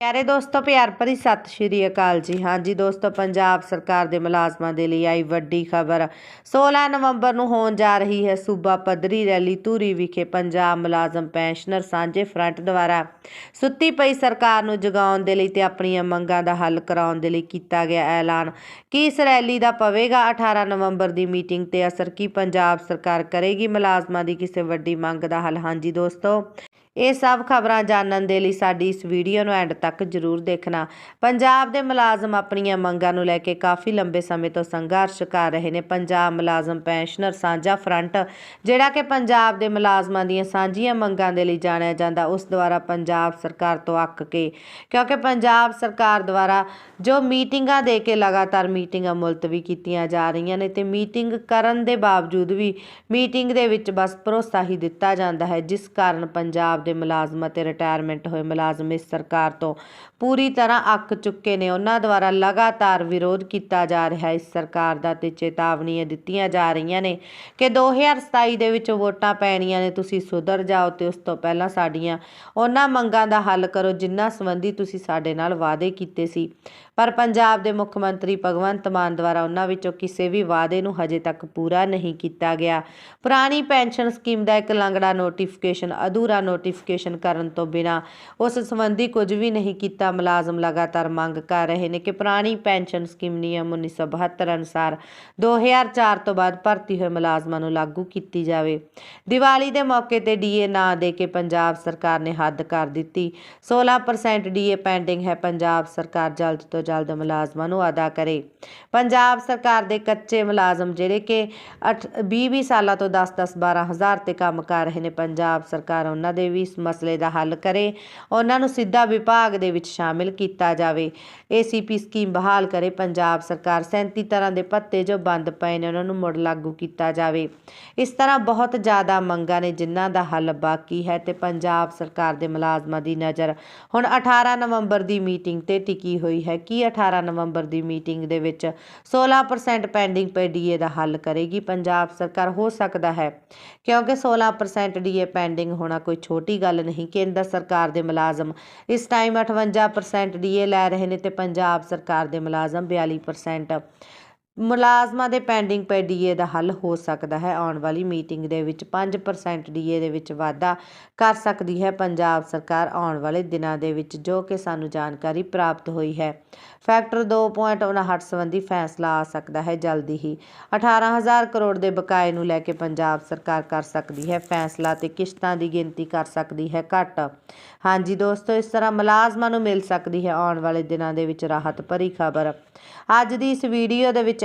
ਪਿਆਰੇ ਦੋਸਤੋ, ਪਿਆਰ ਭਰੀ ਸਤਿ ਸ਼੍ਰੀ ਅਕਾਲ ਜੀ। ਹਾਂਜੀ ਦੋਸਤੋ, ਪੰਜਾਬ ਸਰਕਾਰ ਦੇ ਮੁਲਾਜ਼ਮਾਂ ਦੇ ਲਈ ਆਈ ਵੱਡੀ ਖਬਰ। 16 ਨਵੰਬਰ ਨੂੰ ਹੋਣ ਜਾ ਰਹੀ ਹੈ ਸੂਬਾ ਪੱਧਰੀ ਰੈਲੀ ਧੂਰੀ ਵਿਖੇ ਪੰਜਾਬ ਮੁਲਾਜ਼ਮ ਪੈਨਸ਼ਨਰ ਸਾਂਝੇ ਫਰੰਟ ਦੁਆਰਾ। ਸੁੱਤੀ ਪਈ ਸਰਕਾਰ ਨੂੰ ਜਗਾਉਣ ਦੇ ਲਈ ਤੇ ਆਪਣੀਆਂ ਮੰਗਾਂ ਦਾ ਹੱਲ ਕਰਾਉਣ ਦੇ ਲਈ ਕੀਤਾ ਗਿਆ ਐਲਾਨ। ਕੀ ਇਸ ਰੈਲੀ ਦਾ ਪਵੇਗਾ? 18 ਨਵੰਬਰ ਦੀ ਮੀਟਿੰਗ ਤੇ ਅਸਰ ਕੀ ਪੰਜਾਬ ਸਰਕਾਰ ਕਰੇਗੀ? ਮੁਲਾਜ਼ਮਾਂ ਦੀ ਕਿਸੇ ਵੱਡੀ ਮੰਗ ਦਾ ਹੱਲ? ਹਾਂਜੀ ਦੋਸਤੋ ਇਹ ਸਭ ਖਬਰਾਂ ਜਾਣਨ ਦੇ ਲਈ ਸਾਡੀ ਇਸ ਵੀਡੀਓ ਨੂੰ ਐਂਡ ਤੱਕ ਜ਼ਰੂਰ ਦੇਖਣਾ। ਪੰਜਾਬ ਦੇ ਮੁਲਾਜ਼ਮ ਆਪਣੀਆਂ ਮੰਗਾਂ ਨੂੰ ਲੈ ਕੇ ਕਾਫੀ ਲੰਬੇ ਸਮੇਂ ਤੋਂ ਸੰਘਰਸ਼ ਕਰ ਰਹੇ ਨੇ। ਪੰਜਾਬ ਮੁਲਾਜ਼ਮ ਪੈਨਸ਼ਨਰ ਸਾਂਝਾ ਫਰੰਟ, ਜਿਹੜਾ ਕਿ ਪੰਜਾਬ ਦੇ ਮੁਲਾਜ਼ਮਾਂ ਦੀਆਂ ਸਾਂਝੀਆਂ ਮੰਗਾਂ ਦੇ ਲਈ ਜਾਣਿਆ ਜਾਂਦਾ, ਉਸ ਦੁਆਰਾ ਪੰਜਾਬ ਸਰਕਾਰ ਤੋਂ ਅੱਕ ਕੇ, ਕਿਉਂਕਿ ਪੰਜਾਬ ਸਰਕਾਰ ਦੁਆਰਾ ਜੋ ਮੀਟਿੰਗਾਂ ਦੇ ਕੇ ਲਗਾਤਾਰ ਮੀਟਿੰਗਾਂ ਮੁਲਤਵੀ ਕੀਤੀਆਂ ਜਾ ਰਹੀਆਂ ਨੇ, ਤੇ ਮੀਟਿੰਗ ਕਰਨ ਦੇ ਬਾਵਜੂਦ ਵੀ ਮੀਟਿੰਗ ਦੇ ਵਿੱਚ ਬਸ ਭਰੋਸਾ ਹੀ ਦਿੱਤਾ ਜਾਂਦਾ ਹੈ, ਜਿਸ ਕਾਰਨ ਪੰਜਾਬ ਦੇ ਮੁਲਾਜ਼ਮ ਅਤੇ ਰਿਟਾਇਰਮੈਂਟ ਹੋਏ ਮੁਲਾਜ਼ਮ ਇਸ ਸਰਕਾਰ ਤੋਂ ਪੂਰੀ ਤਰ੍ਹਾਂ ਅੱਕ ਚੁੱਕੇ ਨੇ। ਉਹਨਾਂ ਦੁਆਰਾ ਲਗਾਤਾਰ ਵਿਰੋਧ ਕੀਤਾ ਜਾ ਰਿਹਾ। ਇਸ ਸਰਕਾਰ ਦਾ ਤੇ ਚੇਤਾਵਨੀਆਂ ਦਿੱਤੀਆਂ ਜਾ ਰਹੀਆਂ ਨੇ ਕਿ 2027 ਦੇ ਵਿੱਚ ਵੋਟਾਂ ਪੈਣੀਆਂ ਨੇ। ਤੁਸੀਂ ਸੁਧਰ ਜਾਓ ਤੇ ਉਸ ਤੋਂ ਪਹਿਲਾਂ ਸਾਡੀਆਂ ਉਹਨਾਂ ਮੰਗਾਂ ਦਾ ਹੱਲ ਕਰੋ ਜਿਨ੍ਹਾਂ ਸੰਬੰਧੀ ਤੁਸੀਂ ਸਾਡੇ ਨਾਲ ਵਾਅਦੇ ਕੀਤੇ ਸੀ। ਪਰ ਪੰਜਾਬ ਦੇ ਮੁੱਖ ਮੰਤਰੀ ਭਗਵੰਤ ਮਾਨ ਦੁਆਰਾ ਉਹਨਾਂ ਵਿੱਚੋਂ ਕਿਸੇ ਵੀ ਵਾਅਦੇ ਨੂੰ ਹਜੇ ਤੱਕ ਪੂਰਾ ਨਹੀਂ ਕੀਤਾ ਗਿਆ। ਪੁਰਾਣੀ ਪੈਨਸ਼ਨ ਸਕੀਮ ਦਾ ਇੱਕ ਲੰਗੜਾ ਨੋਟੀਫਿਕੇਸ਼ਨ ਅਧੂਰਾ ਨੋਟੀਫਿਕੇਸ਼ਨ ਕਰਨ ਤੋਂ ਬਿਨਾ। ਉਸ ਸੰਬੰਧੀ ਕੁਝ ਵੀ ਨਹੀਂ ਕੀਤਾ, ਮੁਲਾਜ਼ਮ ਲਗਾਤਾਰ ਮੰਗ ਕਰ ਰਹੇ ਨੇ ਕਿ ਪੁਰਾਣੀ ਪੈਨਸ਼ਨ ਸਕੀਮ ਨਿਯਮ 1972 ਅਨੁਸਾਰ 2004 ਤੋਂ ਬਾਅਦ ਭਰਤੀ ਹੋਏ ਮੁਲਾਜ਼ਮਾਂ ਨੂੰ ਲਾਗੂ ਕੀਤੀ ਜਾਵੇ। ਦੀਵਾਲੀ ਦੇ ਮੌਕੇ ਤੇ ਡੀਏ ਨਾ ਦੇ ਕੇ ਪੰਜਾਬ ਸਰਕਾਰ ਨੇ ਹੱਦ ਕਰ ਦਿੱਤੀ। 16% ਡੀਏ ਪੈਂਡਿੰਗ ਹੈ, ਪੰਜਾਬ ਸਰਕਾਰ ਜਲਦ ਤੋਂ ਜਲਦ ਮੁਲਾਜ਼ਮਾਂ ਨੂੰ ਅਦਾ ਕਰੇ। ਪੰਜਾਬ ਸਰਕਾਰ ਦੇ ਕੱਚੇ ਮੁਲਾਜ਼ਮ ਜਿਹੜੇ ਕਿ 20-20 ਸਾਲਾਂ ਤੋਂ 10-10 12 ਹਜ਼ਾਰ ਤੇ ਕੰਮ ਕਰ ਰਹੇ ਨੇ, ਪੰਜਾਬ ਸਰਕਾਰ ਉਹਨਾਂ ਦੇ ਵੀ ਇਸ ਮਸਲੇ ਦਾ ਹੱਲ ਕਰੇ। ਉਹਨਾਂ ਨੂੰ ਸਿੱਧਾ ਵਿਭਾਗ ਦੇ ਵਿੱਚ ਸ਼ਾਮਿਲ ਕੀਤਾ ਜਾਵੇ। ਏਸੀਪੀ ਸਕੀਮ ਬਹਾਲ ਕਰੇ। ਪੰਜਾਬ ਸਰਕਾਰ 37 ਤਰ੍ਹਾਂ ਦੇ ਪੱਤੇ ਜੋ ਬੰਦ ਪਏ ਨੇ, ਉਹਨਾਂ ਨੂੰ ਮੁੜ ਲਾਗੂ ਕੀਤਾ ਜਾਵੇ। ਇਸ ਤਰ੍ਹਾਂ ਬਹੁਤ ਜ਼ਿਆਦਾ ਮੰਗਾਂ ਨੇ ਜਿਨ੍ਹਾਂ ਦਾ ਹੱਲ ਬਾਕੀ ਹੈ ਤੇ ਪੰਜਾਬ ਸਰਕਾਰ ਦੇ ਮੁਲਾਜ਼ਮਾਂ ਦੀ ਨਜ਼ਰ ਹੁਣ 18 ਨਵੰਬਰ ਦੀ ਮੀਟਿੰਗ ਤੇ ਟਿਕੀ ਹੋਈ ਹੈ। ਕਿ 18 ਨਵੰਬਰ ਦੀ ਮੀਟਿੰਗ ਦੇ ਵਿੱਚ 16% ਪੈਂਡਿੰਗ ਪੇ ਡੀਏ ਦਾ ਹੱਲ ਕਰੇਗੀ? ਪੰਜਾਬ ਸਰਕਾਰ ਹੋ ਸਕਦਾ ਹੈ? ਕਿਉਂਕਿ 16% ਡੀਏ ਪੈਂਡਿੰਗ ਹੋਣਾ ਕੋਈ ਛੋਟੀ ਗੱਲ ਨਹੀਂ, ਕੇਂਦਰ ਸਰਕਾਰ ਦੇ ਮੁਲਾਜ਼ਮ। ਇਸ ਟਾਈਮ 58% ਡੀਏ ਲੈ ਰਹੇ ਨੇ ਤੇ ਪੰਜਾਬ ਸਰਕਾਰ ਦੇ ਮੁਲਾਜ਼ਮ 42% ਮੁਲਾਜ਼ਮਾਂ ਦੇ ਪੈਂਡਿੰਗ ਪੇ ਡੀਏ ਦਾ ਹੱਲ ਹੋ ਸਕਦਾ ਹੈ। ਆਉਣ ਵਾਲੀ ਮੀਟਿੰਗ ਦੇ ਵਿੱਚ 5% ਡੀਏ ਦੇ ਵਿੱਚ ਵਾਧਾ ਕਰ ਸਕਦੀ ਹੈ। ਪੰਜਾਬ ਸਰਕਾਰ ਆਉਣ ਵਾਲੇ ਦਿਨਾਂ ਦੇ ਵਿੱਚ ਜੋ ਕਿ ਸਾਨੂੰ ਜਾਣਕਾਰੀ ਪ੍ਰਾਪਤ ਹੋਈ ਹੈ। ਫੈਕਟਰ 2.59 ਸੰਬੰਧੀ ਫੈਸਲਾ ਆ ਸਕਦਾ ਹੈ। ਜਲਦੀ ਹੀ 18000 ਕਰੋੜ ਦੇ ਬਕਾਏ ਨੂੰ ਲੈ ਕੇ ਪੰਜਾਬ ਸਰਕਾਰ ਕਰ ਸਕਦੀ ਹੈ। ਫੈਸਲਾ ਤੇ ਕਿਸ਼ਤਾਂ ਦੀ ਗਿਣਤੀ ਕਰ ਸਕਦੀ ਹੈ ਘੱਟ। ਹਾਂਜੀ ਦੋਸਤੋ, ਇਸ ਤਰ੍ਹਾਂ ਮੁਲਾਜ਼ਮਾਂ ਨੂੰ ਮਿਲ ਸਕਦੀ ਹੈ ਆਉਣ ਵਾਲੇ ਦਿਨਾਂ ਦੇ ਵਿੱਚ ਰਾਹਤ ਭਰੀ ਖਬਰ। ਅੱਜ ਦੀ ਇਸ ਵੀਡੀਓ ਦੇ ਵਿੱਚ